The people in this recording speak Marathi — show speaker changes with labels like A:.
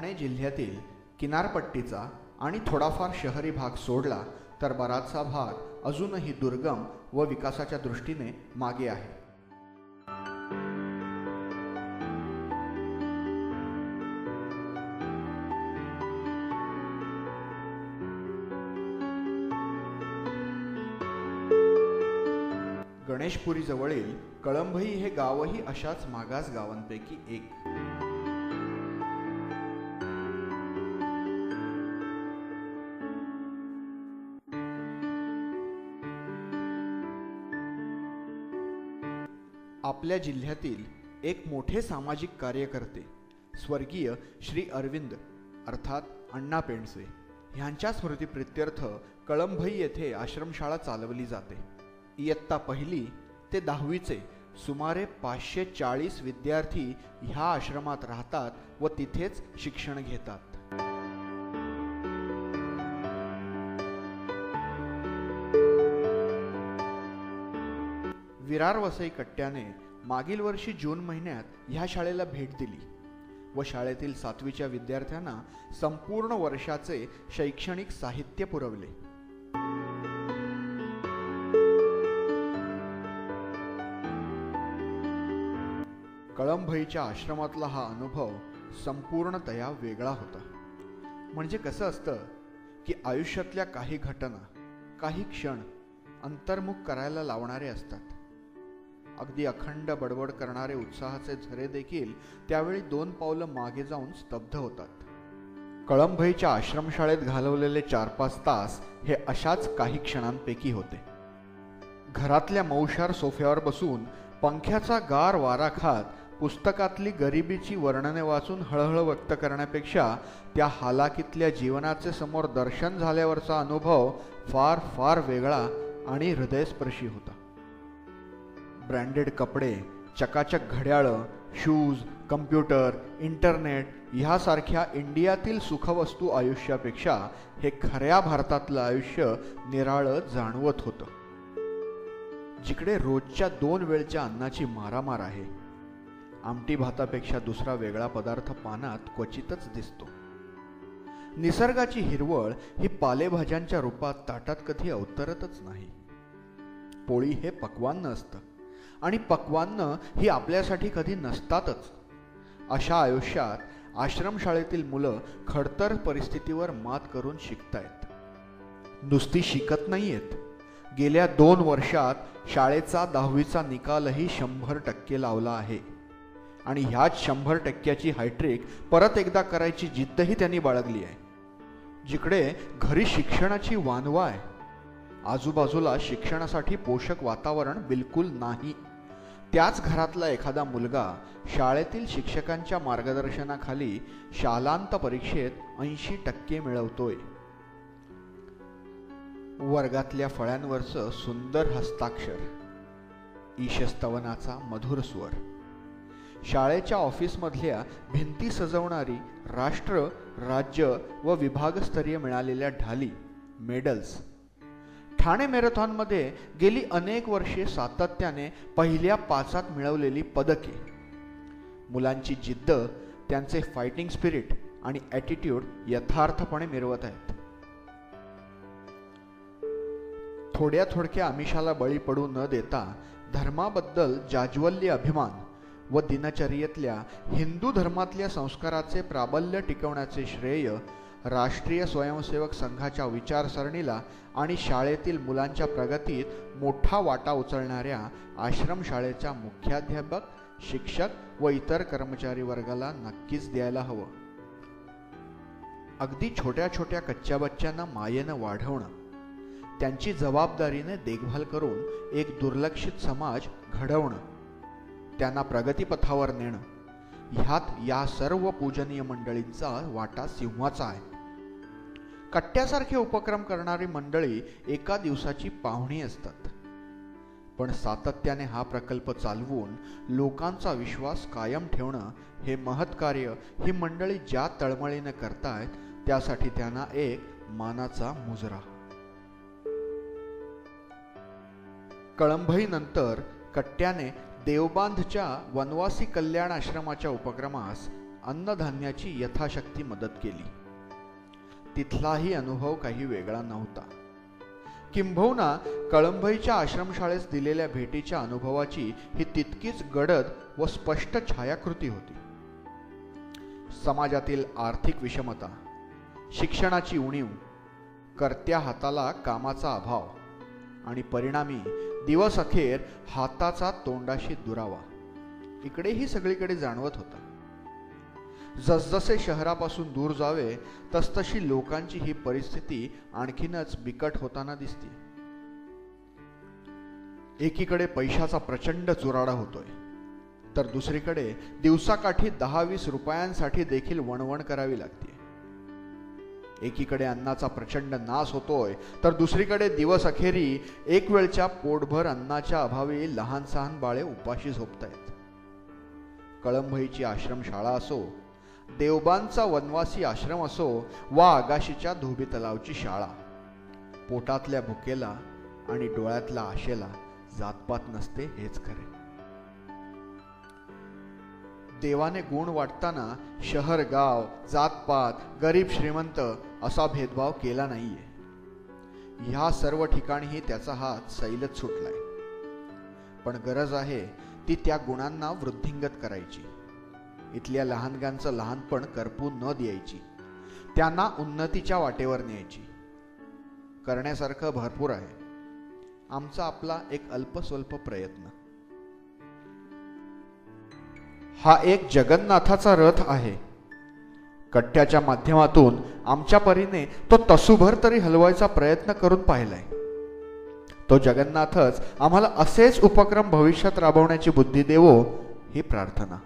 A: ठाणे जिल्ह्यातील किनारपट्टीचा आणि थोडाफार शहरी भाग सोडला तर बराचसा भाग अजूनही दुर्गम व विकासाच्या दृष्टीने मागे आहे. गणेशपुरी जवळील कळंभई हे गावही अशाच मागास गावांपैकी एक. आपल्या जिल्ह्यातील एक मोठे सामाजिक कार्यकर्ते स्वर्गीय श्री अरविंद अर्थात अण्णा पेंडसे ह्यांच्या स्मृतीप्रित्यर्थ कळंभई येथे आश्रमशाळा चालवली जाते. इयत्ता पहिली ते दहावीचे सुमारे पाचशे चाळीस विद्यार्थी ह्या आश्रमात राहतात व तिथेच शिक्षण घेतात. विरार वसई कट्ट्याने मागील वर्षी जून महिन्यात ह्या शाळेला भेट दिली व शाळेतील सातवीच्या विद्यार्थ्यांना संपूर्ण वर्षाचे शैक्षणिक साहित्य पुरवले. कळंभईच्या आश्रमातला हा अनुभव संपूर्णतया वेगळा होता. म्हणजे कसं असतं की आयुष्यातल्या काही घटना काही क्षण अंतर्मुख करायला लावणारे असतात. अगदी अखंड बडबड करणारे उत्साहाचे झरे देखील त्यावेळी दोन पावलं मागे जाऊन स्तब्ध होतात. कळंभईच्या आश्रमशाळेत घालवलेले चार पाच तास हे अशाच काही क्षणांपैकी होते. घरातल्या मौशार सोफ्यावर बसून पंख्याचा गार वारा खात पुस्तकातली गरिबीची वर्णने वाचून हळहळ व्यक्त करण्यापेक्षा त्या हालाकीतल्या जीवनाचे समोर दर्शन झाल्यावरचा अनुभव फार फार वेगळा आणि हृदयस्पर्शी होता. ब्रँडेड कपडे चकाचक घड्याळं शूज कम्प्युटर इंटरनेट ह्यासारख्या इंडियातील सुखवस्तू आयुष्यापेक्षा हे खऱ्या भारतातलं आयुष्य निराळं जाणवत होतं. जिकडे रोजच्या दोन वेळच्या अन्नाची मारामार आहे आमटी भातापेक्षा दुसरा वेगळा पदार्थ पानात क्वचितच दिसतो. निसर्गाची हिरवळ ही पालेभाज्यांच्या रूपात ताटात कधी अवतरतच नाही. पोळी हे पक्वान्न असतं. आणि पक्वान्न ही आपल्यासाठी कधी नसतातच. अशा आयुष्यात आश्रमशाळेतील मुलं खडतर परिस्थितीवर मात करून शिकतायत. नुसती शिकत नाहीयेत. गेल्या दोन वर्षात शाळेचा दहावीचा निकालही शंभर टक्के लावला आहे. आणि ह्याच शंभर टक्क्याची हायट्रिक परत एकदा करायची जिद्दही त्यांनी बाळगली आहे. जिकडे घरी शिक्षणाची वानवा आहे. आजूबाजूला शिक्षणासाठी पोषक वातावरण बिलकुल नाही. त्याच घरातला एखादा मुलगा शाळेतील शिक्षकांच्या मार्गदर्शनाखाली शालांत परीक्षेत ऐंशी टक्के मिळवतोय. वर्गातल्या फळ्यांवरचं सुंदर हस्ताक्षर. ईशस्तवनाचा मधुर स्वर. शाळेच्या ऑफिसमधल्या भिंती सजवणारी राष्ट्र राज्य व विभागस्तरीय मिळालेल्या ढाली मेडल्स ठाणे मॅरेथॉनमध्ये गेली अनेक वर्षे सातत्याने पहिल्या पाचात मिळवलेली पदके. मुलांची जिद्द त्यांचे फायटिंग स्पिरिट आणि ॲटिट्यूड यथार्थपणे मिरवत आहेत. थोड्या थोडक्या आमिषाला बळी पडू न देता धर्माबद्दल जाज्वल्य अभिमान व दिनचर्येतल्या हिंदू धर्मातल्या संस्काराचे प्राबल्य टिकवण्याचे श्रेय राष्ट्रीय स्वयंसेवक संघाच्या विचारसरणीला आणि शाळेतील मुलांच्या प्रगतीत मोठा वाटा उचलणाऱ्या आश्रमशाळेच्या मुख्याध्यापक शिक्षक व इतर कर्मचारी वर्गाला नक्कीच द्यायला हवं. अगदी छोट्या छोट्या कच्च्या बच्च्यांना मायेनं वाढवणं. त्यांची जबाबदारीने देखभाल करून एक दुर्लक्षित समाज घडवणं. त्यांना प्रगतीपथावर नेणं. ह्यात या सर्व पूजनीय मंडळींचा वाटा सिंहाचा आहे. कट्ट्यासारखे उपक्रम करणारी मंडळी एका दिवसाची पाहुणी असतात. पण सातत्याने हा प्रकल्प चालवून लोकांचा विश्वास कायम ठेवणं हे महत्कार्य ही मंडळी ज्या तळमळीने करतायत त्यासाठी त्यांना एक मानाचा मुजरा. कळंभईनंतर कट्ट्याने देवबांधच्या वनवासी कल्याण आश्रमाच्या उपक्रमास अन्नधान्याची यथाशक्ती मदत केली. तिथलाही अनुभव काही वेगळा नव्हता. किंबहुना कळंबईच्या आश्रमशाळेस दिलेल्या भेटीच्या अनुभवाची ही तितकीच गडद व स्पष्ट छायाकृती होती. समाजातील आर्थिक विषमता शिक्षणाची उणीव कर्त्या हाताला कामाचा अभाव आणि परिणामी दिवस अखेर हाताचा तोंडाशी दुरावा. इकडेही सगळीकडे जाणवत होता. जसजसे शहरापासून दूर जावे तसतशी लोकांची ही परिस्थिती आणखीनच बिकट होताना दिसते. एकीकडे पैशाचा प्रचंड चुराडा होतोय. तर दुसरीकडे दिवसाकाठी दहा वीस रुपयांसाठी देखील वणवण करावी लागते. एकीकडे अन्नाचा प्रचंड नाश होतोय तर दुसरीकडे दिवस अखेरी एक वेळच्या पोटभर अन्नाच्या अभावी लहान सहान बाळे उपाशी झोपतायत. कळंभईची आश्रमशाळा असो देवबांचा वनवासी आश्रम असो वा आगाशीच्या धोबी तलावची शाळा. पोटातल्या भुकेला आणि डोळ्यातल्या आशेला जातपात नसते हेच खरे. देवाने गुण वाटताना शहर गाव जातपात गरीब श्रीमंत असा भेदभाव केला नाहीये. ह्या सर्व ठिकाणीही त्याचा हात सैलत सुटलाय. पण गरज आहे ती त्या गुणांना वृद्धिंगत करायची. इथल्या लहानग्यांचं लहानपण करपू न द्यायची. त्यांना उन्नतीच्या वाटेवर न्यायची. करण्यासारखं भरपूर आहे. आमचा आपला एक अल्पस्वल्प प्रयत्न. हा एक जगन्नाथाचा रथ आहे. कट्ट्याच्या माध्यमातून आमच्या परीने तो तसूभर तरी हलवायचा प्रयत्न करून पाहिलाय. तो जगन्नाथच आम्हाला असेच उपक्रम भविष्यात राबवण्याची बुद्धी देवो ही प्रार्थना.